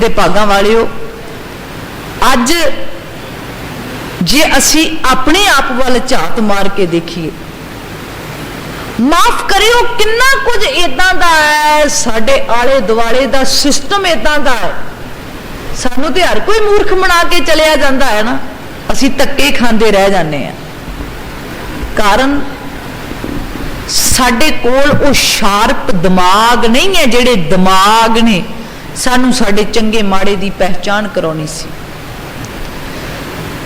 ਦੇ ਭਾਗਾਂ ਵਾਲਿਓ, ਅੱਜ ਜੇ ਅਸੀਂ ਆਪਣੇ ਆਪ ਵੱਲ ਝਾਤ ਮਾਰ ਕੇ ਦੇਖੀਏ, ਮਾਫ ਕਰਿਓ ਕਿੰਨਾ ਕੁਝ ਇਦਾਂ ਦਾ ਹੈ, ਸਾਡੇ ਆਲੇ ਦੁਆਲੇ ਦਾ ਸਿਸਟਮ ਇਦਾਂ ਦਾ ਹੈ। ਸਾਨੂੰ ਤੇ ਹਰ ਕੋਈ ਮੂਰਖ ਬਣਾ ਕੇ ਚਲਿਆ ਜਾਂਦਾ ਹੈ ਨਾ, ਅਸੀਂ ਧੱਕੇ ਖਾਂਦੇ ਰਹਿ ਜਾਂਦੇ ਆ ਕਾਰਨ ਸਾਡੇ ਕੋਲ ਉਹ ਸ਼ਾਰਪ ਦਿਮਾਗ ਨਹੀਂ ਹੈ ਜਿਹੜੇ ਦਿਮਾਗ ਨੇ। ਸਾਨੂੰ ਸਾਡੇ ਚੰਗੇ ਮਾੜੇ ਦੀ ਪਹਿਚਾਨ ਕਰਾਉਣੀ ਸੀ।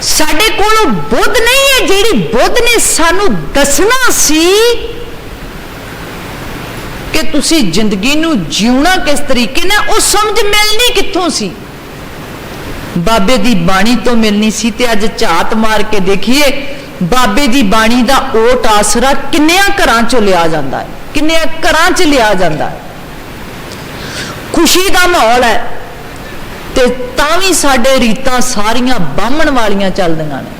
ਸਾਡੇ ਕੋਲ ਬੁੱਧ ਨਹੀਂ ਹੈ, ਜਿਹੜੀ ਬੁੱਧ ਨੇ ਸਾਨੂੰ ਦੱਸਣਾ ਸੀ ਕਿ ਤੁਸੀਂ ਜ਼ਿੰਦਗੀ ਨੂੰ ਜਿਉਣਾ ਕਿਸ ਤਰੀਕੇ ਨਾਲ, ਉਹ ਸਮਝ ਮਿਲਣੀ ਕਿੱਥੋਂ ਸੀ? ਬਾਬੇ ਦੀ ਬਾਣੀ ਤੋਂ ਮਿਲਣੀ ਸੀ ਤੇ ਅੱਜ ਝਾਤ ਮਾਰ ਕੇ ਦੇਖੀਏ, ਬਾਬੇ ਦੀ ਬਾਣੀ ਦਾ ਓਟ ਆਸਰਾ ਕਿੰਨਿਆਂ ਘਰਾਂ ਚੋਂ ਲਿਆ ਜਾਂਦਾ ਹੈ? ਕਿੰਨਿਆਂ ਘਰਾਂ 'ਚ ਲਿਆ ਜਾਂਦਾ ਹੈ? ਖੁਸ਼ੀ ਦਾ ਮਾਹੌਲ ਹੈ। ਤੇ ਤਾਂ ਵੀ ਸਾਡੇ ਰੀਤਾਂ ਸਾਰੀਆਂ ਬਾਹਮਣ ਵਾਲੀਆਂ ਚੱਲਦੀਆਂ ਨੇ।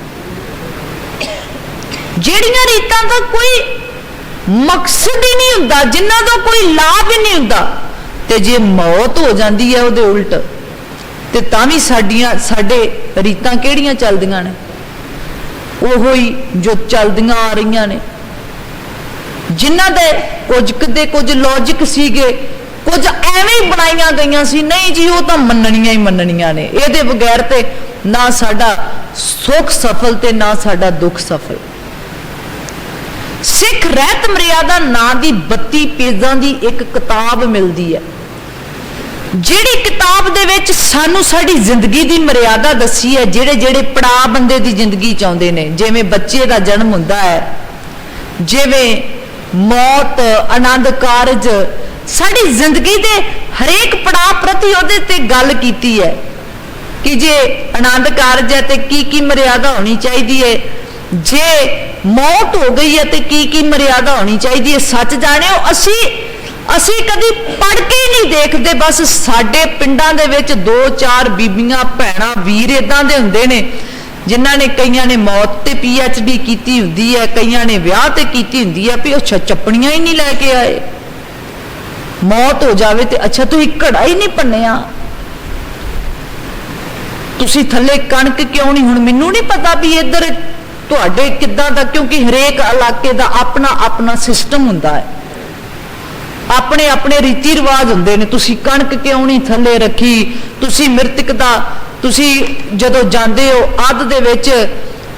ਜਿਹੜੀਆਂ ਰੀਤਾਂ ਦਾ ਕੋਈ ਮਕਸਦ ਹੀ ਨਹੀਂ ਹੁੰਦਾ, ਜਿਨ੍ਹਾਂ ਦਾ ਕੋਈ ਲਾਭ ਹੀ ਨਹੀਂ ਹੁੰਦਾ, ਤੇ ਜੇ ਮੌਤ ਹੋ ਜਾਂਦੀ ਹੈ ਉਹਦੇ ਉਲਟ, ਤੇ ਤਾਂ ਵੀ ਸਾਡੀਆਂ, ਸਾਡੇ ਰੀਤਾਂ ਕਿਹੜੀਆਂ ਚੱਲਦੀਆਂ ਨੇ? ਉਹੋ ਹੀ ਜੋ ਚੱਲਦੀਆਂ ਆ ਰਹੀਆਂ ਨੇ। ਜਿਨ੍ਹਾਂ ਦੇ ਕੁਝ ਕਦੇ ਕੁਝ ਲੌਜੀਕ ਸੀਗੇ ਕੁਝ ਐਵੇਂ ਹੀ ਬਣਾਈਆਂ ਗਈਆਂ ਸੀ, ਨਹੀਂ ਜੀ, ਉਹ ਤਾਂ ਮੰਨਣੀਆਂ ਹੀ ਮੰਨਣੀਆਂ ਨੇ। ਇਹਦੇ ਬਗੈਰ ਤੇ ਨਾ ਸਾਡਾ ਸੁੱਖ ਸਫਲ ਤੇ ਨਾ ਸਾਡਾ ਦੁੱਖ ਸਫਲ। ਸਿੱਖ ਰਹਿਤ ਮਰਿਆਦਾ ਨਾਂ ਦੀ 32 ਪੇਜਾਂ ਦੀ ਇੱਕ ਕਿਤਾਬ ਮਿਲਦੀ ਹੈ। ਜਿਹੜੀ ਕਿਤਾਬ ਦੇ ਵਿੱਚ ਸਾਨੂੰ ਸਾਡੀ ਜ਼ਿੰਦਗੀ ਦੀ ਮਰਿਆਦਾ ਦੱਸੀ ਹੈ, ਜਿਹੜੇ ਜਿਹੜੇ ਪੜਾਅ ਬੰਦੇ ਦੀ ਜ਼ਿੰਦਗੀ ਚ ਆਉਂਦੇ ਨੇ। ਜਿਵੇਂ ਬੱਚੇ ਦਾ ਜਨਮ ਹੁੰਦਾ ਹੈ, ਜਿਵੇਂ ਮੌਤ ਆਨੰਦ ਕਾਰਜ ਸਾਡੀ ਜ਼ਿੰਦਗੀ ਦੇ ਹਰੇਕ ਪੜਾਅ ਪ੍ਰਤੀ ਉਹਦੇ ਤੇ ਗੱਲ ਕੀਤੀ ਹੈ ਕਿ ਜੇ ਆਨੰਦ ਕਾਰਜ ਹੈ ਤੇ ਕੀ ਕੀ ਮਰਿਆਦਾ ਹੋਣੀ ਚਾਹੀਦੀ ਹੈ। ਜੇ ਮੌਤ ਹੋ ਗਈ ਹੈ ਤੇ ਕੀ ਕੀ ਮਰਿਆਦਾ ਹੋਣੀ ਚਾਹੀਦੀ ਹੈ। ਸੱਚ ਜਾਣਿਓ, ਅਸੀਂ ਅਸੀਂ ਕਦੀ ਪੜ ਕੇ ਨਹੀਂ ਦੇਖਦੇ। ਬਸ ਸਾਡੇ ਪਿੰਡਾਂ ਦੇ ਵਿੱਚ ਦੋ ਚਾਰ ਬੀਬੀਆਂ, ਭੈਣਾਂ, ਵੀਰ ਇਦਾਂ ਦੇ ਹੁੰਦੇ ਨੇ, ਜਿਨ੍ਹਾਂ ਨੇ ਕਈਆਂ ਨੇ ਮੌਤ ਤੇ ਪੀ ਡੀ ਕੀਤੀ ਹੁੰਦੀ ਹੈ, ਕਈਆਂ ਨੇ ਵਿਆਹ ਤੇ ਕੀਤੀ ਹੁੰਦੀ ਹੈ, ਵੀ ਉਹ ਛ- ਚੱਪਣੀਆਂ ਹੀ ਨਹੀਂ ਲੈ ਕੇ ਆਏ। ਮੌਤ ਹੋ ਜਾਵੇ ਤੇ ਅੱਛਾ, ਤੁਸੀਂ ਘੜਾ ਹੀ ਨਹੀਂ ਭੰਨਿਆ। ਤੁਸੀਂ ਥੱਲੇ ਕਣਕ ਕਿਉਂ ਨਹੀਂ? ਹੁਣ ਮੈਨੂੰ ਨਹੀਂ ਪਤਾ ਵੀ ਇੱਧਰ ਤੁਹਾਡੇ ਕਿੱਦਾਂ ਦਾ, ਕਿਉਂਕਿ ਹਰੇਕ ਇਲਾਕੇ ਦਾ ਆਪਣਾ ਆਪਣਾ ਸਿਸਟਮ ਹੁੰਦਾ ਹੈ। ਆਪਣੇ ਆਪਣੇ ਰੀਤੀ ਰਿਵਾਜ ਹੁੰਦੇ ਨੇ। ਤੁਸੀਂ ਕਣਕ ਕਿਉਂ ਨਹੀਂ ਥੱਲੇ ਰੱਖੀ? ਤੁਸੀਂ ਮ੍ਰਿਤਕ ਦਾ, ਤੁਸੀਂ ਜਦੋਂ ਜਾਂਦੇ ਹੋ ਅੱਧ ਦੇ ਵਿੱਚ,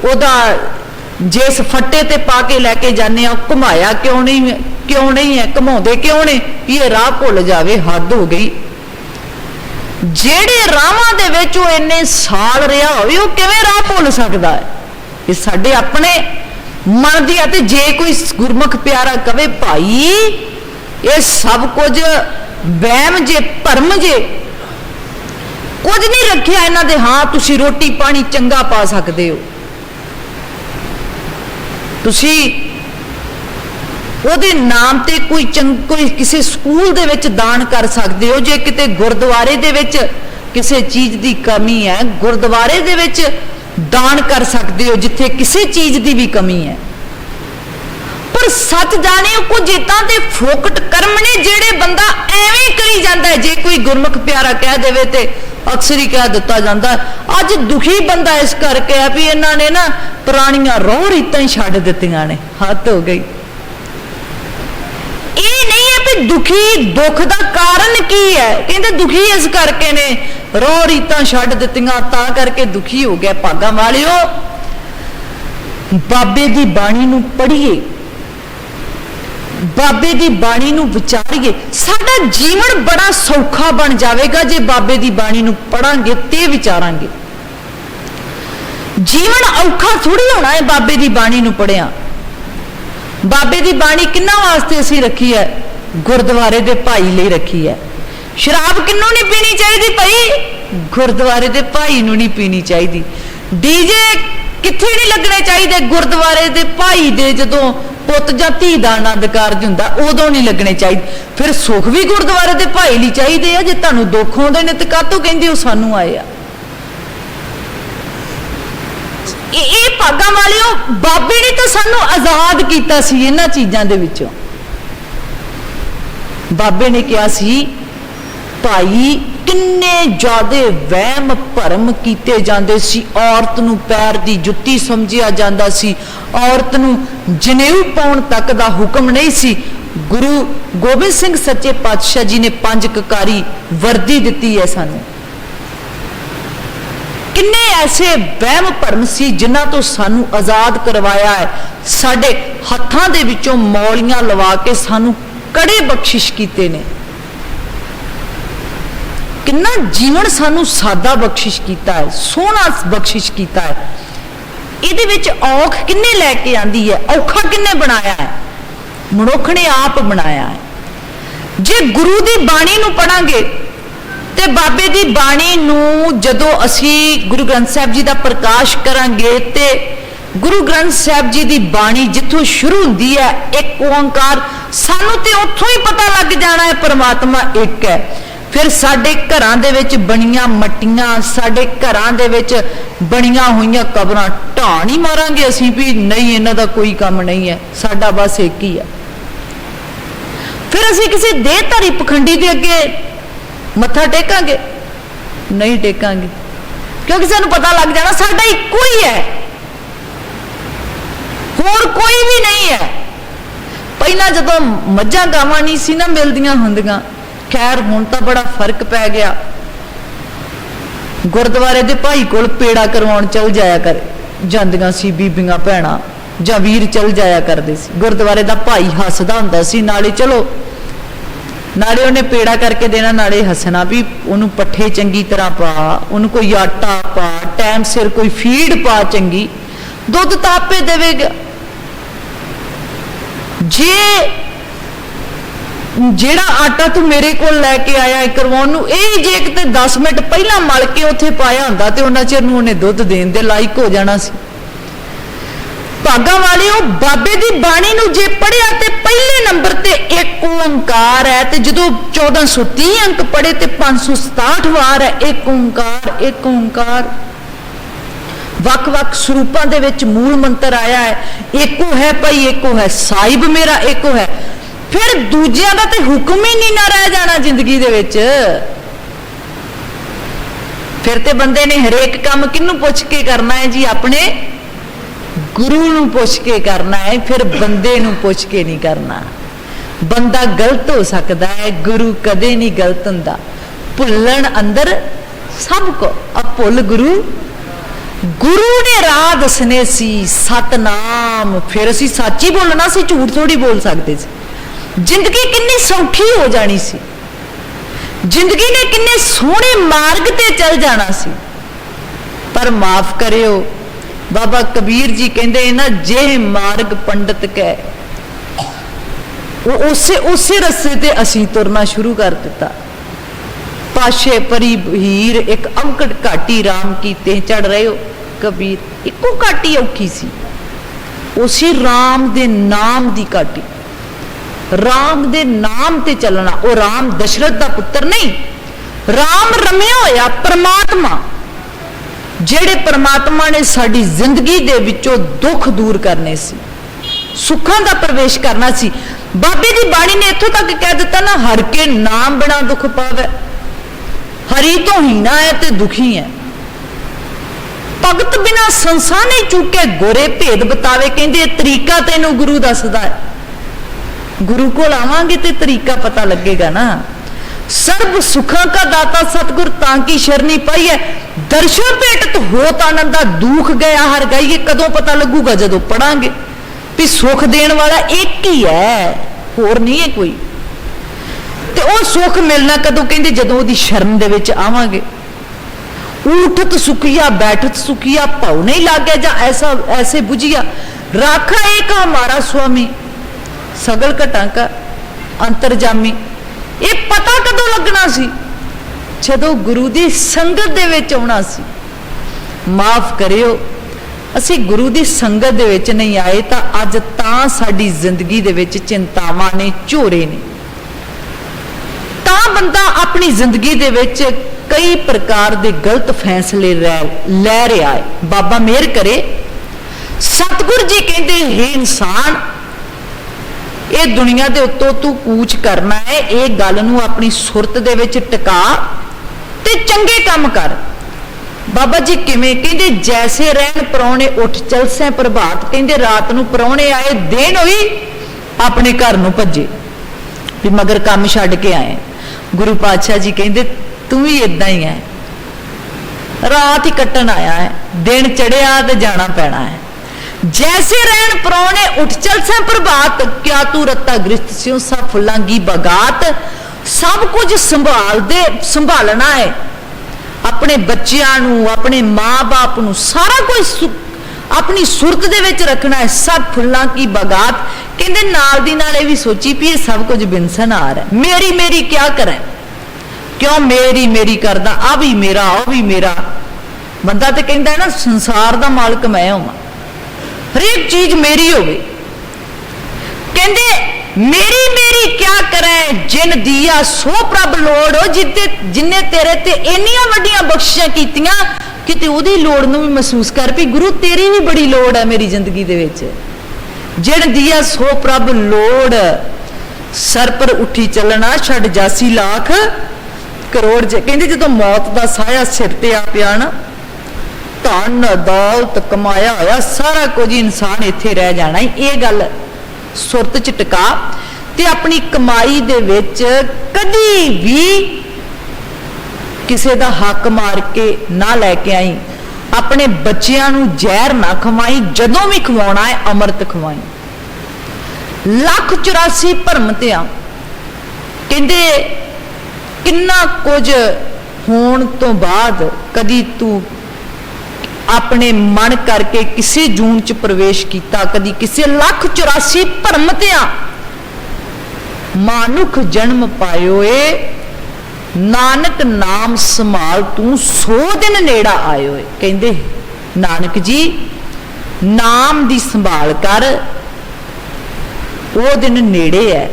ਉਹਦਾ ਜਿਸ ਫੱਟੇ ਤੇ ਪਾ ਕੇ ਲੈ ਕੇ ਜਾਂਦੇ ਆ, ਘੁਮਾਇਆ ਕਿਉਂ ਨਹੀਂ? ਕਿਉਂ ਨਹੀਂ ਹੈ? ਘਮਾਉਂਦੇ ਕਿਉਂ ਨੇ? ਇਹ ਰਾਹ ਭੁੱਲ ਜਾਵੇ, ਹੱਦ ਹੋ ਗਈ। ਜਿਹੜੇ ਰਾਹਾਂ ਦੇ ਵਿੱਚ ਉਹ ਇੰਨੇ ਸਾਲ ਰਿਹਾ ਹੋਵੇ, ਉਹ ਕਿਵੇਂ ਰਾਹ ਭੁੱਲ ਸਕਦਾ ਹੈ? ਇਹ ਸਾਡੇ ਆਪਣੇ ਮਨ ਦੀ ਅਤੇ ਜੇ ਕੋਈ ਗੁਰਮੁਖ ਪਿਆਰਾ ਕਵੇ, ਭਾਈ, ਇਹ ਸਭ ਕੁਝ ਵਹਿਮ ਜੇ, ਭਰਮ ਜੇ, ਕੁਝ ਨਹੀਂ ਰੱਖਿਆ ਇਹਨਾਂ ਦੇ ਹਾਂ, ਤੁਸੀਂ ਰੋਟੀ ਪਾਣੀ ਚੰਗਾ ਪਾ ਸਕਦੇ ਹੋ। ਤੁਸੀਂ ਉਹਦੇ ਨਾਮ ਤੇ ਕੋਈ ਚੰਗ, ਕੋਈ ਕਿਸੇ ਸਕੂਲ ਦੇ ਵਿੱਚ ਦਾਨ ਕਰ ਸਕਦੇ ਹੋ, ਜੇ ਕਿਤੇ ਗੁਰਦੁਆਰੇ ਦੇ ਵਿੱਚ ਕਿਸੇ ਚੀਜ਼ ਦੀ ਕਮੀ ਹੈ, ਗੁਰਦੁਆਰੇ ਦੇ ਵਿੱਚ ਦਾਨ ਕਰ ਸਕਦੇ ਹੋ, ਜਿੱਥੇ ਕਿਸੇ ਚੀਜ਼ ਦੀ ਵੀ ਕਮੀ ਹੈ। ਪਰ ਸੱਚ ਜਾਣਿਓ, ਕੁਝ ਇਦਾਂ ਦੇ ਫੋਕਟ ਕਰਮ ਨੇ ਜਿਹੜੇ ਬੰਦਾ ਐਵੇਂ ਕਰੀ ਜਾਂਦਾ ਹੈ, ਜੇ ਕੋਈ ਗੁਰਮੁਖ ਪਿਆਰਾ ਕਹਿ ਦੇਵੇ ਤੇ ਅਕਸਰ ਹੀ ਕਹਿ ਦਿੱਤਾ ਜਾਂਦਾ, ਅੱਜ ਦੁਖੀ ਬੰਦਾ ਇਸ ਕਰਕੇ ਆ ਵੀ ਇਹਨਾਂ ਨੇ ਨਾ ਪੁਰਾਣੀਆਂ ਰੋਹ ਰੀਤਾਂ ਹੀ ਛੱਡ ਦਿੱਤੀਆਂ ਨੇ, ਹੱਦ ਹੋ ਗਈ। ਇਹ ਦੁਖੀ ਦੁੱਖ ਦਾ ਕਾਰਨ ਕੀ ਹੈ? ਕਹਿੰਦੇ ਦੁਖੀ ਇਸ ਕਰਕੇ ਨੇ। ਰੋ ਰੀਤਾਂ ਛੱਡ ਦਿੱਤੀਆਂ, ਤਾਂ ਕਰਕੇ ਦੁਖੀ ਹੋ ਗਿਆ ਭਾਗਾਂ ਵਾਲਿਓ। ਬਾਬੇ ਦੀ ਬਾਣੀ ਨੂੰ ਪੜ੍ਹੀਏ। ਬਾਬੇ ਦੀ ਬਾਣੀ ਨੂੰ ਵਿਚਾਰੀਏ। ਸਾਡਾ ਜੀਵਨ ਬੜਾ ਸੌਖਾ ਬਣ ਜਾਵੇਗਾ ਜੇ ਬਾਬੇ ਦੀ ਬਾਣੀ ਨੂੰ ਪੜਾਂਗੇ ਤੇ ਵਿਚਾਰਾਂਗੇ। ਜੀਵਨ ਔਖਾ ਥੋੜੀ ਹੋਣਾ ਹੈ ਬਾਬੇ ਦੀ ਬਾਣੀ ਨੂੰ ਪੜਿਆ ਬਾਬੇ ਦੀ ਬਾਣੀ ਕਿੰਨਾ ਵਾਸਤੇ ਅਸੀਂ ਰੱਖੀ ਹੈ? ਗੁਰਦੁਆਰੇ ਦੇ ਭਾਈ ਲਈ ਰੱਖੀ ਹੈ। ਸ਼ਰਾਬ ਕਿੰਨੂੰ ਨਹੀਂ ਪੀਣੀ ਚਾਹੀਦੀ ਭਾਈ? ਗੁਰਦੁਆਰੇ ਦੇ ਭਾਈ ਨੂੰ ਨਹੀਂ ਪੀਣੀ ਚਾਹੀਦੀ। ਡੀਜੇ ਕਿੱਥੇ ਨਹੀਂ ਲੱਗਣੇ ਚਾਹੀਦੇ? ਗੁਰਦੁਆਰੇ ਦੇ ਭਾਈ ਦੇ ਜਦੋਂ ਪੁੱਤ ਜਾਂ ਧੀ ਦਾ ਆਨੰਦ ਕਾਰਜ ਹੁੰਦਾ, ਉਦੋਂ ਨਹੀਂ ਲੱਗਣੇ ਚਾਹੀਦੇ। ਫਿਰ ਸੁਖ ਵੀ ਗੁਰਦੁਆਰੇ ਦੇ ਭਾਈ ਲਈ ਚਾਹੀਦੇ ਆ, ਜੇ ਤੁਹਾਨੂੰ ਦੁੱਖ ਆਉਂਦੇ ਨੇ ਤੇ ਕਾਹਤੋਂ ਕਹਿੰਦੇ ਉਹ ਸਾਨੂੰ ਆਏ ਆ? ਇਹ ਇਹ ਭਾਗਾਂ ਵਾਲਿਓ, ਬਾਬੇ ਨੇ ਤਾਂ ਸਾਨੂੰ ਆਜ਼ਾਦ ਕੀਤਾ ਸੀ ਇਹਨਾਂ ਚੀਜ਼ਾਂ ਦੇ ਵਿੱਚੋਂ। ਬਾਬੇ ਨੇ ਕਿਹਾ ਸੀ, ਭਾਈ, ਕਿੰਨੇ ਜ਼ਿਆਦੇ ਵਹਿਮ ਭਰਮ ਕੀਤੇ ਜਾਂਦੇ ਸੀ। ਔਰਤ ਨੂੰ ਪੈਰ ਦੀ ਜੁੱਤੀ ਸਮਝਿਆ ਜਾਂਦਾ ਸੀ। ਔਰਤ ਨੂੰ ਜਨੇਊ ਪਾਉਣ ਤੱਕ ਦਾ ਹੁਕਮ ਨਹੀਂ ਸੀ। ਗੁਰੂ ਗੋਬਿੰਦ ਸਿੰਘ ਸੱਚੇ ਪਾਤਸ਼ਾਹ ਜੀ ਨੇ ਪੰਜ ਕਕਾਰੀ ਵਰਦੀ ਦਿੱਤੀ ਹੈ ਸਾਨੂੰ। ਕਿੰਨੇ ਐਸੇ ਵਹਿਮ ਭਰਮ ਸੀ ਜਿਨ੍ਹਾਂ ਤੋਂ ਸਾਨੂੰ ਆਜ਼ਾਦ ਕਰਵਾਇਆ ਹੈ। ਸਾਡੇ ਹੱਥਾਂ ਦੇ ਵਿੱਚੋਂ ਮੌਲੀਆਂ ਲਵਾ ਕੇ ਸਾਨੂੰ ਕੜੇ ਬਖਸ਼ਿਸ਼ ਕੀਤੇ ਨੇ। ਕਿੰਨਾ ਜੀਵਨ ਸਾਨੂੰ ਸਾਦਾ ਬਖਸ਼ਿਸ਼ ਕੀਤਾ ਹੈ, ਸੋਹਣਾ ਬਖਸ਼ਿਸ਼ ਕੀਤਾ ਹੈ। ਇਹਦੇ ਵਿੱਚ ਔਖ ਕਿੰਨੇ ਲੈ ਕੇ ਆਂਦੀ ਹੈ, ਔਖਾ ਕਿੰਨੇ ਬਣਾਇਆ ਹੈ। ਮਨੁੱਖ ਨੇ ਆਪ ਬਣਾਇਆ ਹੈ। ਜੇ ਗੁਰੂ ਦੀ ਬਾਣੀ ਨੂੰ ਪੜਾਂਗੇ, ਤੇ ਬਾਬੇ ਦੀ ਬਾਣੀ ਨੂੰ ਜਦੋਂ ਅਸੀਂ ਗੁਰੂ ਗ੍ਰੰਥ ਸਾਹਿਬ ਜੀ ਦਾ ਪ੍ਰਕਾਸ਼ ਕਰਾਂਗੇ, ਤੇ ਗੁਰੂ ਗ੍ਰੰਥ ਸਾਹਿਬ ਜੀ ਦੀ ਬਾਣੀ ਜਿੱਥੋਂ ਸ਼ੁਰੂ ਹੁੰਦੀ ਹੈ, ਇੱਕ ਓੰਕਾਰ ਸਾਨੂੰ ਤੇ ਉੱਥੋਂ ਹੀ ਪਤਾ ਲੱਗ ਜਾਣਾ ਹੈ ਪਰਮਾਤਮਾ ਇੱਕ ਹੈ। ਫਿਰ ਸਾਡੇ ਘਰਾਂ ਦੇ ਵਿੱਚ ਬਣੀਆਂ ਮੱਟੀਆਂ, ਸਾਡੇ ਘਰਾਂ ਦੇ ਵਿੱਚ ਬਣੀਆਂ ਹੋਈਆਂ ਕਬਰਾਂ, ਢਾਹ ਨਹੀਂ ਮਾਰਾਂਗੇ ਅਸੀਂ ਵੀ ਨਹੀਂ, ਇਹਨਾਂ ਦਾ ਕੋਈ ਕੰਮ ਨਹੀਂ ਹੈ, ਸਾਡਾ ਬਸ ਇੱਕ ਹੀ ਹੈ। ਫਿਰ ਅਸੀਂ ਕਿਸੇ ਦੇਹਧਾਰੀ ਪਖੰਡੀ ਦੇ ਅੱਗੇ ਮੱਥਾ ਟੇਕਾਂਗੇ? ਨਹੀਂ ਟੇਕਾਂਗੇ। ਕਿਉਂਕਿ ਸਾਨੂੰ ਪਤਾ ਲੱਗ ਜਾਣਾ ਸਾਡਾ ਇੱਕੋ ਹੀ ਹੈ। ਹੋਰ ਕੋਈ ਵੀ ਨਹੀਂ ਹੈ। ਪਹਿਲਾਂ ਜਦੋਂ ਮੱਝਾਂ ਗਾਵਾਂ ਨਹੀਂ ਸੀ ਨਾ ਮਿਲਦੀਆਂ ਹੁੰਦੀਆਂ, ਖੈਰ ਹੁਣ ਤਾਂ ਬੜਾ ਫ਼ਰਕ ਪੈ ਗਿਆ। ਗੁਰਦੁਆਰੇ ਦੇ ਭਾਈ ਕੋਲ ਪੇੜਾ ਕਰਵਾਉਣ ਚਲ ਜਾਇਆ ਕਰ, ਜਾਂਦੀਆਂ ਸੀ ਬੀਬੀਆਂ ਭੈਣਾਂ ਜਾਂ ਵੀਰ ਚਲ ਜਾਇਆ ਕਰਦੇ ਸੀ। ਗੁਰਦੁਆਰੇ ਦਾ ਭਾਈ ਹੱਸਦਾ ਹੁੰਦਾ ਸੀ, ਨਾਲੇ ਚਲੋ, ਨਾਲੇ ਉਹਨੇ ਪੇੜਾ ਕਰਕੇ ਦੇਣਾ, ਨਾਲੇ ਹੱਸਣਾ ਵੀ ਉਹਨੂੰ ਪੱਠੇ ਚੰਗੀ ਤਰ੍ਹਾਂ ਪਾ, ਉਹਨੂੰ ਕੋਈ ਆਟਾ ਪਾ, ਟਾਈਮ ਸਿਰ ਕੋਈ ਫੀਡ ਪਾ ਚੰਗੀ। ਦੁੱਧ ਤਾਂ ਆਪੇ ਦੇਵੇਗਾ। ਜੇ ਜਿਹੜਾ ਆਟਾ ਤੂੰ ਮੇਰੇ ਕੋਲ ਲੈ ਕੇ ਆਇਆ ਹੈ ਕਰਵਾਉਣ ਨੂੰ, ਇਹ ਜੇ ਕਿਤੇ 10 ਮਿੰਟ ਪਹਿਲਾਂ ਮਲ ਕੇ ਉੱਥੇ ਪਾਇਆ ਹੁੰਦਾ ਤੇ ਉਹਨਾਂ ਚਿਰ ਨੂੰ ਉਹਨੇ ਦੁੱਧ ਦੇਣ ਦੇ ਲਾਇਕ ਹੋ ਜਾਣਾ ਸੀ। ਭਾਗਾ ਉਹ ਬਾਬੇ ਦੀ ਬਾਣੀ ਨੂੰ ਜੇ ਪੜਿਆ ਤੇ ਪਹਿਲੇ ਨੰਬਰ ਤੇ ਇੱਕ ਓੰਕਾਰ ਹੈ ਤੇ ਜਦੋਂ 1430 ਅੰਕ ਪੜੇ ਤੇ 567 ਵਾਰ ਹੈ, ਇੱਕ ਓੰਕਾਰ ਇੱਕ ਓੰਕਾਰ। ਵੱਖ-ਵੱਖ ਸਰੂਪਾਂ ਦੇ ਵਿੱਚ ਮੂਲ ਮੰਤਰ ਆਇਆ ਹੈ, ਇੱਕੋ ਹੈ ਭਾਈ, ਇੱਕੋ ਹੈ। ਸਾਹਿਬ ਮੇਰਾ ਏਕੋ ਹੈ। ਫਿਰ ਦੂਜਿਆਂ ਦਾ ਤੇ ਹੁਕਮ ਹੀ ਨਹੀਂ ਨਾ ਰਹਿ ਜਾਣਾ ਜ਼ਿੰਦਗੀ ਦੇ ਵਿੱਚ। ਫਿਰ ਤੇ ਬੰਦੇ ਨੇ ਹਰੇਕ ਕੰਮ ਕਿਹਨੂੰ ਪੁੱਛ ਕੇ ਕਰਨਾ ਹੈ ਜੀ? ਆਪਣੇ ਗੁਰੂ ਨੂੰ ਪੁੱਛ ਕੇ ਕਰਨਾ ਹੈ, ਫਿਰ ਬੰਦੇ ਨੂੰ ਪੁੱਛ ਕੇ ਨਹੀਂ ਕਰਨਾ। ਬੰਦਾ ਗਲਤ ਹੋ ਸਕਦਾ ਹੈ, ਗੁਰੂ ਕਦੇ ਨਹੀਂ ਗਲਤ ਹੁੰਦਾ। ਭੁੱਲਣ ਅੰਦਰ ਸਭ ਕੋ ਆ ਭੁੱਲ ਗੁਰੂ ਗੁਰੂ ਨੇ ਰਾਹ ਦੱਸਨੇ ਸੀ, ਸਤਨਾਮ। ਫਿਰ ਅਸੀਂ ਸੱਚ ਹੀ ਬੋਲਣਾ ਸੀ, ਝੂਠ ਥੋੜੀ ਬੋਲ ਸਕਦੇ ਸੀ। ਜ਼ਿੰਦਗੀ ਕਿੰਨੀ ਸੌਖੀ ਹੋ ਜਾਣੀ ਸੀ। ਜ਼ਿੰਦਗੀ ਨੇ ਕਿੰਨੇ ਸੋਹਣੇ ਮਾਰਗ ਤੇ ਚੱਲ ਜਾਣਾ ਸੀ। ਪਰ ਮਾਫ ਕਰਿਓ, ਬਾਬਾ ਕਬੀਰ ਜੀ ਕਹਿੰਦੇ ਨਾ ਜੇ ਮਾਰਗ ਪੰਡਤ ਕੈ ਉਹ ਉਸੇ ਉਸੇ ਰਸਤੇ ਤੇ ਅਸੀਂ ਤੁਰਨਾ ਸ਼ੁਰੂ ਕਰ ਦਿੱਤਾ। ਪਾਸ਼ੇ ਪਰੀ ਹੀਰ, ਇੱਕ ਅੰਕੜ ਘਾਟੀ ਰਾਮ ਕੀਤੇ ਚੜ ਰਹੇ ਹੋ। ਕਬੀਰ, ਇੱਕੋ ਘਾਟੀ ਔਖੀ ਸੀ। ਉਸੇ ਰਾਮ ਦੇ ਨਾਮ ਦੀ ਘਾਟੀ। ਰਾਮ ਦੇ ਨਾਮ ਤੇ ਚੱਲਣਾ, ਉਹ ਰਾਮ ਦਸ਼ਰਥ ਦਾ ਪੁੱਤਰ ਨਹੀਂ। ਰਾਮ ਰਮਿਆ ਹੋਇਆ ਪਰਮਾਤਮਾ। ਜਿਹੜੇ ਪ੍ਰਮਾਤਮਾ ਨੇ ਸਾਡੀ ਜ਼ਿੰਦਗੀ ਦੇ ਵਿੱਚੋਂ ਦੁੱਖ ਦੂਰ ਕਰਨੇ ਸੀ, ਸੁੱਖਾਂ ਦਾ ਪ੍ਰਵੇਸ਼ ਕਰਨਾ ਸੀ। ਬਾਬੇ ਦੀ ਬਾਣੀ ਨੇ ਇੱਥੋਂ ਤੱਕ ਕਹਿ ਦਿੱਤਾ ਨਾ, ਹਰ ਕੇ ਨਾਮ ਬਿਨਾ ਦੁੱਖ ਪਾਵੇ। ਹਰੀ ਤੋਂ ਹੀਣਾ ਹੈ ਤੇ ਦੁਖੀ ਹੈ। ਭਗਤ ਬਿਨਾ ਸੰਸਾਰ ਨਹੀਂ ਚੁੱਕੇ, ਗੋਰੇ ਭੇਦ ਬਤਾਵੇ, ਕਹਿੰਦੇ ਤਰੀਕਾ ਤੈਨੂੰ ਗੁਰੂ ਦੱਸਦਾ ਹੈ। ਗੁਰੂ ਕੋਲ ਆਵਾਂਗੇ ਤੇ ਤਰੀਕਾ ਪਤਾ ਲੱਗੇਗਾ ਨਾ। ਸਰਬ ਸੁਖਾਂ ਕਾ ਦਾਤਾ ਸਤਗੁਰ ਤਾਂ ਕੀ ਸ਼ਰਨੀ ਪਾਈ ਹੈ। ਦਰਸ਼ਨ ਭੇਟਤ ਹੋਤ ਆਨੰਦਾ ਦੁਖ ਗਿਆ ਹਰ ਗਈਏ, ਕਦੋਂ ਪਤਾ ਲੱਗੂਗਾ ਜਦੋਂ ਪੜਾਂਗੇ। ਵੀ ਸੁਖ ਦੇਣ ਵਾਲਾ ਇੱਕ ਹੀ ਹੈ, ਹੋਰ ਨਹੀਂ ਹੈ ਕੋਈ। ਉਹ ਸੁੱਖ ਮਿਲਣਾ ਕਦੋਂ? ਕਹਿੰਦੇ ਜਦੋਂ ਉਹਦੀ ਸ਼ਰਮ ਦੇ ਵਿੱਚ ਆਵਾਂਗੇ। ਉਠਤ ਸੁਖੀਆ ਬੈਠਤ ਸੁਖੀਆ ਭਉ ਨਹੀਂ ਲੱਗਿਆ ਜਾਂ ਐਸਾ, ਐਸੇ 부ਝਿਆ ਰਾਖਾ ਏਕ ਹਮਾਰਾ ਸੁਆਮੀ। ਸਗਲ ਘਟਾਂ ਕਾ ਅੰਤਰਜਾਮੀ। ਇਹ ਪਤਾ ਕਦੋਂ ਲੱਗਣਾ ਸੀ? ਜਦੋਂ ਗੁਰੂ ਦੀ ਸੰਗਤ ਦੇ ਵਿੱਚ ਆਉਣਾ ਸੀ। ਮਾਫ ਕਰਿਓ, ਅਸੀਂ ਗੁਰੂ ਦੀ ਸੰਗਤ ਦੇ ਵਿੱਚ ਨਹੀਂ ਆਏ ਤਾਂ ਅੱਜ ਤਾਂ ਸਾਡੀ ਜ਼ਿੰਦਗੀ ਦੇ ਵਿੱਚ ਚਿੰਤਾਵਾਂ ਨੇ, ਝੋਰੇ ਨੇ। ਬੰਦਾ ਆਪਣੀ ਜ਼ਿੰਦਗੀ ਦੇ ਵਿੱਚ ਕਈ ਪ੍ਰਕਾਰ ਦੇ ਗਲਤ ਫੈਸਲੇ ਲੈ ਰਿਹਾ ਹੈ। ਬਾਬਾ ਮਿਹਰ ਕਰੇ। ਸਤਿਗੁਰ ਜੀ ਕਹਿੰਦੇ, ਹੈ ਇਨਸਾਨ, ਇਹ ਦੁਨੀਆ ਦੇ ਉੱਤੋਂ ਤੂੰ ਕੂਚ ਕਰਨਾ ਹੈ ਇਹ ਗੱਲ ਨੂੰ ਆਪਣੀ ਸੁਰਤ ਦੇ ਵਿੱਚ ਟਿਕਾ ਤੇ ਚੰਗੇ ਕੰਮ ਕਰ। ਬਾਬਾ ਜੀ ਕਿਵੇਂ? ਕਹਿੰਦੇ, ਜੈਸੇ ਰਹਿਣ ਪਰੌਣੇ ਉੱਠ ਚਲਸੈ ਪ੍ਰਭਾਤ। ਕਹਿੰਦੇ, ਰਾਤ ਨੂੰ ਪਰੌਣੇ ਆਏ ਦਿਨ ਹੋਈ ਆਪਣੇ ਘਰ ਨੂੰ ਭੱਜੇ। ਵੀ ਮਗਰ ਕੰਮ ਛੱਡ ਕੇ ਆਏ। ਗੁਰੂ ਪਾਤਸ਼ਾਹ ਜੀ ਕਹਿੰਦੇ, ਤੂੰ ਵੀ ਇਦਾਂ ਹੀ ਹੈ ਰਾਤ ਹੀ ਕੱਟਣ ਆਇਆ ਹੈ ਦਿਨ ਚੜਿਆ ਤੇ ਜਾਣਾ ਪੈਣਾ ਹੈ ਜੈਸੇ ਰਹਿਣ ਪਰੌਣੇ ਉੱਠ ਚਲ ਸੈ ਪ੍ਰਭਾਤ। ਕਿਆ ਤੂੰ ਰੱਤਾ ਗ੍ਰਿਸਤ ਸਿਉ ਸਭ ਫੁੱਲਾਂਗੀ ਬਗਾਤ? ਸਭ ਕੁਝ ਸੰਭਾਲਦੇ ਸੰਭਾਲਣਾ ਹੈ ਆਪਣੇ ਬੱਚਿਆਂ ਨੂੰ, ਆਪਣੇ ਮਾਂ-ਬਾਪ ਨੂੰ ਸਾਰਾ ਕੁਝ ਆਪਣੀ ਸੁਰਤ ਦੇ ਵਿੱਚ ਰੱਖਣਾ ਹੈ, ਸਭ ਫੁੱਲਾਂ ਕੀ ਬਗਾਤ। ਕਹਿੰਦੇ ਨਾਲ ਦੀ ਨਾਲ ਇਹ ਵੀ ਸੋਚੀ ਵੀ ਇਹ ਸਭ ਕੁਝ ਬਿਨਸਨ ਆ ਰਿਹਾ ਮੇਰੀ ਮੇਰੀ ਕਿਆ ਕਰਾਂ? ਕਿਉਂ ਮੇਰੀ ਮੇਰੀ ਕਰਦਾ? ਆ ਵੀ ਮੇਰਾ, ਉਹ ਵੀ ਮੇਰਾ। ਬੰਦਾ ਤੇ ਕਹਿੰਦਾ ਨਾ, ਸੰਸਾਰ ਦਾ ਮਾਲਕ ਮੈਂ ਹਾਂ। ਹਰੇਕ ਚੀਜ਼ ਮੇਰੀ ਹੋਵੇ। ਕਹਿੰਦੇ ਮੇਰੀ ਮੇਰੀ ਕਿਆ ਕਰੈ? ਜਿਨ ਦੀਆ ਸੋ ਪ੍ਰਭ ਲੋੜ ਜਿੱਤੇ ਜਿਨੇ ਤੇਰੇ ਤੇ ਇੰਨੀਆਂ ਵੱਡੀਆਂ ਬਖਸ਼ਿਸ਼ਾਂ ਕੀਤੀਆਂ ਕਿਤੇ ਉਹਦੀ ਲੋੜ ਨੂੰ ਵੀ ਮਹਿਸੂਸ ਕਰ ਵੀ ਗੁਰੂ ਤੇਰੀ ਵੀ ਬੜੀ ਲੋੜ ਹੈ ਮੇਰੀ ਜ਼ਿੰਦਗੀ ਦੇ ਵਿੱਚ। ਜਿਨ ਦੀਆ ਸੋ ਪ੍ਰਭ ਲੋੜ, ਸਰ ਪਰ ਉੱਠੀ ਚੱਲਣਾ, ਛੱਡ ਜਾਸੀ ਲੱਖ, ਕਰੋੜ ਜੇ। ਕਹਿੰਦੇ ਜਦੋਂ ਮੌਤ ਦਾ ਸਾਇਆ ਸਿਰ ਤੇ ਆ ਪਿਆ ਨਾ, ਧਨ, ਦੌਲਤ ਕਮਾਇਆ ਹੋਇਆ, ਸਾਰਾ ਕੁਝ ਇਨਸਾਨ ਇੱਥੇ ਰਹਿ ਜਾਣਾ ਇਹ ਗੱਲ ਸੁਰਤ ਚ ਟਿਕਾ ਤੇ ਆਪਣੀ ਕਮਾਈ ਦੇ ਵਿੱਚ ਕਦੀ ਵੀ ਕਿਸੇ ਦਾ ਹੱਕ ਮਾਰ ਕੇ ਨਾ ਲੈ ਕੇ ਆਈ। ਆਪਣੇ ਬੱਚਿਆਂ ਨੂੰ ਜ਼ਹਿਰ ਨਾ ਖਵਾਈ, ਜਦੋਂ ਵੀ ਖਵਾਉਣਾ ਹੈ ਅੰਮ੍ਰਿਤ ਖਵਾਈ। ਲੱਖ 84 ਭਰਮ ਤੇ ਆ ਕਹਿੰਦੇ, ਕਿੰਨਾ ਕੁਝ ਹੋਣ ਤੋਂ ਬਾਅਦ ਕਦੀ ਤੂੰ ਆਪਣੇ ਮਨ ਕਰਕੇ ਕਿਸੇ ਜੂਨ ਚ ਪ੍ਰਵੇਸ਼ ਕੀਤਾ, ਕਦੀ ਕਿਸੇ ਲੱਖ 84 ਭਰਮ ਤੇ ਆ ਮਾਨੁਖ ਜਨਮ ਪਾਇਓ ਏ ਨਾਨਕ ਨਾਮ ਸੰਭਾਲ, ਤੂੰ ਸੋ ਦਿਨ ਨੇੜਾ ਆਇਓ ਏ ਕਹਿੰਦੇ, ਨਾਨਕ ਜੀ, ਨਾਮ ਦੀ ਸੰਭਾਲ ਕਰ। ਉਹ ਦਿਨ ਨੇੜੇ ਹੈ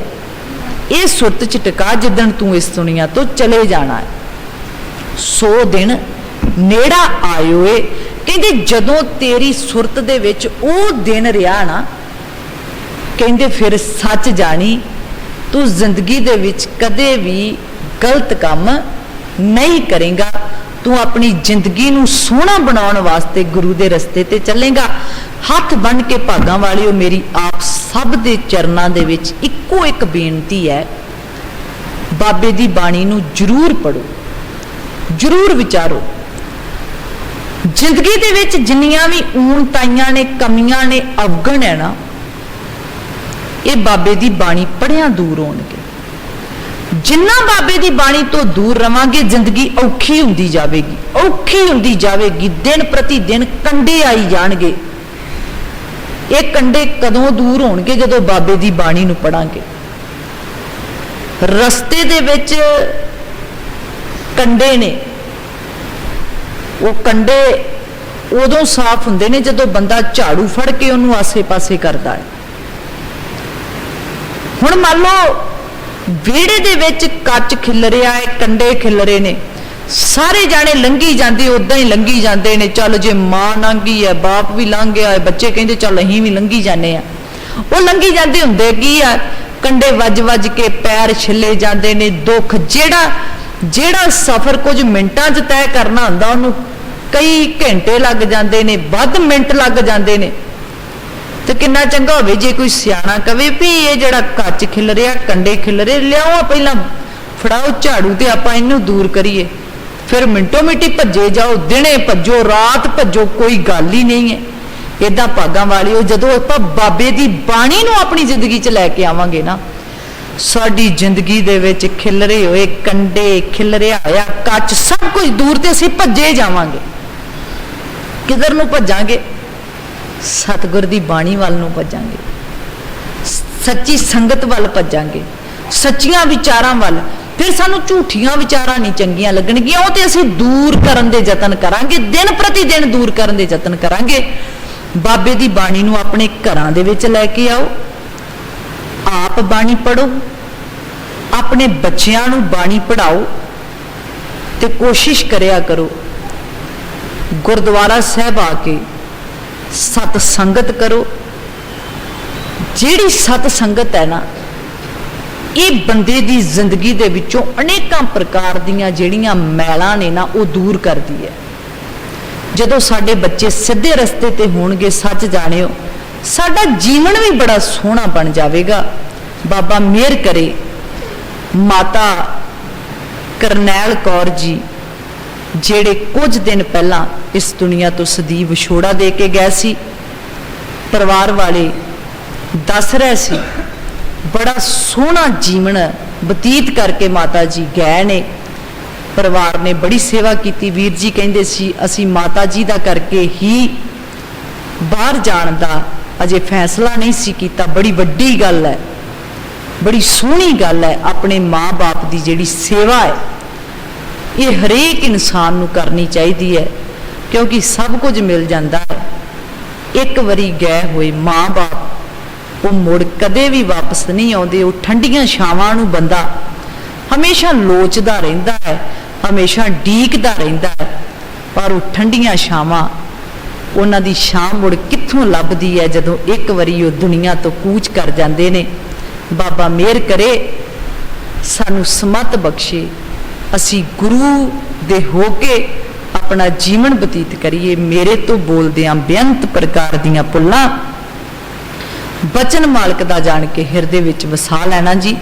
ਇਹ ਸੁਰਤ ਚ ਟਿਕਾ ਜਿੱਦਣ ਤੂੰ ਇਸ ਦੁਨੀਆ ਤੋਂ ਚਲੇ ਜਾਣਾ ਹੈ ਸੋ ਦਿਨ ਨੇੜਾ ਆਇਓ ਏ ਕਹਿੰਦੇ, ਜਦੋਂ ਤੇਰੀ ਸੁਰਤ ਦੇ ਵਿੱਚ ਉਹ ਦਿਨ ਰਿਹਾ ਨਾ, ਕਹਿੰਦੇ, ਫਿਰ ਸੱਚ ਜਾਣੀ, ਤੂੰ ਜ਼ਿੰਦਗੀ ਦੇ ਵਿੱਚ ਕਦੇ ਵੀ ਗਲਤ ਕੰਮ ਨਹੀਂ ਕਰੇਗਾ। ਤੂੰ ਆਪਣੀ ਜ਼ਿੰਦਗੀ ਨੂੰ ਸੋਹਣਾ ਬਣਾਉਣ ਵਾਸਤੇ ਗੁਰੂ ਦੇ ਰਸਤੇ ਤੇ ਚੱਲੇਗਾ। ਹੱਥ ਬੰਨ ਕੇ ਭਾਗਾਂ ਵਾਲਿਓ, ਮੇਰੀ ਆਪ ਸਭ ਦੇ ਚਰਨਾਂ ਦੇ ਵਿੱਚ ਇੱਕੋ ਇੱਕ ਬੇਨਤੀ ਹੈ, ਬਾਬੇ ਦੀ ਬਾਣੀ ਨੂੰ ਜ਼ਰੂਰ ਪੜੋ ਜ਼ਰੂਰ ਵਿਚਾਰੋ। ਜ਼ਿੰਦਗੀ ਦੇ ਵਿੱਚ ਜਿੰਨੀਆਂ ਵੀ ਊਣਤਾਈਆਂ ਨੇ, ਕਮੀਆਂ ਨੇ ਅਵਗਣ ਹੈ ਨਾ, ਇਹ ਬਾਬੇ ਦੀ ਬਾਣੀ ਪੜਿਆਂ ਦੂਰ ਹੋਣਗੇ। ਜਿੰਨਾ ਬਾਬੇ ਦੀ ਬਾਣੀ ਤੋਂ ਦੂਰ ਰਵਾਂਗੇ, ਜ਼ਿੰਦਗੀ ਔਖੀ ਹੁੰਦੀ ਜਾਵੇਗੀ। ਔਖੀ ਹੁੰਦੀ ਜਾਵੇਗੀ। ਦਿਨ ਪ੍ਰਤੀ ਦਿਨ ਕੰਡੇ ਆਈ ਜਾਣਗੇ। ਇਹ ਕੰਡੇ ਕਦੋਂ ਦੂਰ ਹੋਣਗੇ? ਜਦੋਂ ਬਾਬੇ ਦੀ ਬਾਣੀ ਨੂੰ ਪੜਾਂਗੇ। ਰਸਤੇ ਦੇ ਵਿੱਚ ਕੰਡੇ ਨੇ। ਉਹ ਕੰਡੇ ਉਦੋਂ ਸਾਫ਼ ਹੁੰਦੇ ਨੇ ਜਦੋਂ ਬੰਦਾ ਝਾੜੂ ਫੜ ਕੇ ਉਹਨੂੰ ਆਸੇ-ਪਾਸੇ ਕਰਦਾ ਹੈ। ਹੁਣ ਮੰਨ ਲਓ ਵਿਹੜੇ ਦੇ ਵਿੱਚ ਕੱਚ ਖਿਲਰਿਆ ਹੈ, ਕੰਡੇ ਖਿਲਰੇ ਨੇ। ਸਾਰੇ ਜਾਣੇ ਲੰਗੀ ਜਾਂਦੇ ਉਦਾਂ ਹੀ ਲੰਗੀ ਜਾਂਦੇ ਨੇ। ਚੱਲ ਜੇ ਮਾਂ ਲੰਗੀ ਹੈ, ਬਾਪ ਵੀ ਲੰਘ ਗਿਆ ਬੱਚੇ ਕਹਿੰਦੇ ਚੱਲ ਅਸੀਂ ਵੀ ਲੰਗੀ ਜਾਂਦੇ ਆ ਉਹ ਲੰਗੀ ਜਾਂਦੇ ਹੁੰਦੇ ਕੀ ਆ? ਕੰਡੇ ਵੱਜ-ਵੱਜ ਕੇ ਪੈਰ ਛਿੱਲੇ ਜਾਂਦੇ ਨੇ। ਦੁੱਖ ਜਿਹੜਾ ਜਿਹੜਾ ਸਫ਼ਰ ਕੁਝ ਮਿੰਟਾਂ 'ਚ ਤੈਅ ਕਰਨਾ ਹੁੰਦਾ, ਉਹਨੂੰ ਕਈ ਘੰਟੇ ਲੱਗ ਜਾਂਦੇ ਨੇ, ਵੱਧ ਮਿੰਟ ਲੱਗ ਜਾਂਦੇ ਨੇ। ਤੇ ਕਿੰਨਾ ਚੰਗਾ ਹੋਵੇ ਜੇ ਕੋਈ ਸਿਆਣਾ ਕਵੇ ਵੀ ਇਹ ਜਿਹੜਾ ਕੱਚ ਖਿਲ ਰਿਹਾ, ਕੰਡੇ ਖਿਲ ਰਹੇ, ਲਿਆਓ ਪਹਿਲਾਂ ਫੜਾਓ ਝਾੜੂ ਤੇ ਆਪਾਂ ਇਹਨੂੰ ਦੂਰ ਕਰੀਏ। ਫਿਰ ਮਿੰਟੋ ਮਿੰਟੀ ਭੱਜੇ ਜਾਓ, ਦਿਨੇ ਭੱਜੋ, ਰਾਤ ਭੱਜੋ, ਕੋਈ ਗੱਲ ਹੀ ਨਹੀਂ ਹੈ। ਇਦਾਂ ਭਾਗਾਂ ਵਾਲੀ ਉਹ ਜਦੋਂ ਆਪਾਂ ਬਾਬੇ ਦੀ ਬਾਣੀ ਨੂੰ ਆਪਣੀ ਜ਼ਿੰਦਗੀ 'ਚ ਲੈ ਕੇ ਆਵਾਂਗੇ ਨਾ, ਸਾਡੀ ਜ਼ਿੰਦਗੀ ਦੇ ਵਿੱਚ ਖਿਲਰੇ ਹੋਏ, ਕੰਡੇ ਖਿਲਰਿਆ ਹੋਇਆ, ਕੱਚ ਸਭ ਕੁਝ ਦੂਰ ਤੇ ਅਸੀਂ ਭੱਜੇ ਜਾਵਾਂਗੇ। ਕਿਧਰ ਨੂੰ ਭੱਜਾਂਗੇ? ਸਤਿਗੁਰ ਦੀ ਬਾਣੀ ਵੱਲ ਨੂੰ ਭੱਜਾਂਗੇ। ਸੱਚੀ ਸੰਗਤ ਵੱਲ ਭੱਜਾਂਗੇ। ਸੱਚੀਆਂ ਵਿਚਾਰਾਂ ਵੱਲ। ਫਿਰ ਸਾਨੂੰ ਝੂਠੀਆਂ ਵਿਚਾਰਾਂ ਨਹੀਂ ਚੰਗੀਆਂ ਲੱਗਣਗੀਆਂ। ਉਹ ਤੇ ਅਸੀਂ ਦੂਰ ਕਰਨ ਦੇ ਯਤਨ ਕਰਾਂਗੇ। ਦਿਨ ਪ੍ਰਤੀ ਦਿਨ ਦੂਰ ਕਰਨ ਦੇ ਯਤਨ ਕਰਾਂਗੇ। ਬਾਬੇ ਦੀ ਬਾਣੀ ਨੂੰ ਆਪਣੇ ਘਰਾਂ ਦੇ ਵਿੱਚ ਲੈ ਕੇ ਆਓ। ਆਪ ਬਾਣੀ ਪੜੋ ਆਪਣੇ ਬੱਚਿਆਂ ਨੂੰ ਬਾਣੀ ਪੜਾਓ ਤੇ ਕੋਸ਼ਿਸ਼ ਕਰਿਆ ਕਰੋ। ਗੁਰਦੁਆਰਾ ਸਾਹਿਬ ਆ ਕੇ ਸਤ ਸੰਗਤ ਕਰੋ। ਜਿਹੜੀ ਸਤ ਸੰਗਤ ਹੈ ਨਾ, ਇਹ ਬੰਦੇ ਦੀ ਜ਼ਿੰਦਗੀ ਦੇ ਵਿੱਚੋਂ ਅਨੇਕਾਂ ਪ੍ਰਕਾਰ ਦੀਆਂ ਜਿਹੜੀਆਂ ਮੈਲਾਂ ਨੇ ਨਾ, ਉਹ ਦੂਰ ਕਰਦੀ ਹੈ। ਜਦੋਂ ਸਾਡੇ ਬੱਚੇ ਸਿੱਧੇ ਰਸਤੇ ਤੇ ਹੋਣਗੇ, ਸੱਚ ਜਾਣਿਓ, ਸਾਡਾ ਜੀਵਨ ਵੀ ਬੜਾ ਸੋਹਣਾ ਬਣ ਜਾਵੇਗਾ। ਬਾਬਾ ਮਿਹਰ ਕਰੇ। ਮਾਤਾ ਕਰਨੈਲ ਕੌਰ ਜੀ ਜਿਹੜੇ ਕੁਝ ਦਿਨ ਪਹਿਲਾਂ ਇਸ ਦੁਨੀਆ ਤੋਂ ਸਦੀਵ ਵਿਛੋੜਾ ਦੇ ਕੇ ਗਏ ਸੀ, ਪਰਿਵਾਰ ਵਾਲੇ ਦੱਸ ਰਹੇ ਸੀ, ਬੜਾ ਸੋਹਣਾ ਜੀਵਨ ਬਤੀਤ ਕਰਕੇ ਮਾਤਾ ਜੀ ਗਏ ਨੇ। ਪਰਿਵਾਰ ਨੇ ਬੜੀ ਸੇਵਾ ਕੀਤੀ, ਵੀਰ ਜੀ ਕਹਿੰਦੇ ਸੀ, ਅਸੀਂ ਮਾਤਾ ਜੀ ਦਾ ਕਰਕੇ ਹੀ ਬਾਹਰ ਜਾਣ ਦਾ ਅਜੇ ਫੈਸਲਾ ਨਹੀਂ ਸੀ ਕੀਤਾ। ਬੜੀ ਵੱਡੀ ਗੱਲ ਹੈ, ਬੜੀ ਸੋਹਣੀ ਗੱਲ ਹੈ, ਆਪਣੇ ਮਾਂ-ਬਾਪ ਦੀ ਜਿਹੜੀ ਸੇਵਾ ਹੈ ਇਹ ਹਰੇਕ ਇਨਸਾਨ ਨੂੰ ਕਰਨੀ ਚਾਹੀਦੀ ਹੈ, ਕਿਉਂਕਿ ਸਭ ਕੁਝ ਮਿਲ ਜਾਂਦਾ ਹੈ। ਇੱਕ ਵਾਰੀ ਗਏ ਹੋਏ ਮਾਂ-ਬਾਪ, ਉਹ ਮੁੜ ਕਦੇ ਵੀ ਵਾਪਸ ਨਹੀਂ ਆਉਂਦੇ, ਉਹ ਠੰਡੀਆਂ ਛਾਵਾਂ ਨੂੰ ਬੰਦਾ ਹਮੇਸ਼ਾ ਲੋਚਦਾ ਰਹਿੰਦਾ ਹੈ, ਹਮੇਸ਼ਾ ਡੀਕਦਾ ਰਹਿੰਦਾ ਹੈ, ਪਰ ਉਹ ਠੰਡੀਆਂ ਛਾਵਾਂ ਉਹਨਾਂ ਦੀ ਸ਼ਾਮ ਮੁੜ ਕਿੱਥੋਂ ਲੱਭਦੀ ਹੈ, ਜਦੋਂ ਇੱਕ ਵਾਰੀ ਉਹ ਦੁਨੀਆ ਤੋਂ ਕੂਚ ਕਰ ਜਾਂਦੇ ਨੇ, ਬਾਬਾ ਮਿਹਰ ਕਰੇ, ਸਾਨੂੰ ਸਮਤ ਬਖਸ਼ੇ ਅਸੀਂ ਗੁਰੂ ਦੇ ਹੋ ਕੇ ਆਪਣਾ ਜੀਵਨ ਬਤੀਤ ਕਰੀਏ, ਮੇਰੇ ਤੋਂ ਬੋਲਦਿਆਂ ਬੇਅੰਤ ਪ੍ਰਕਾਰ ਦੀਆਂ ਪੁੱਲਾਂ। ਬਚਨ ਮਾਲਕ ਦਾ ਜਾਣ ਕੇ ਹਿਰਦੇ ਵਿੱਚ ਵਸਾ ਲੈਣਾ ਜੀ।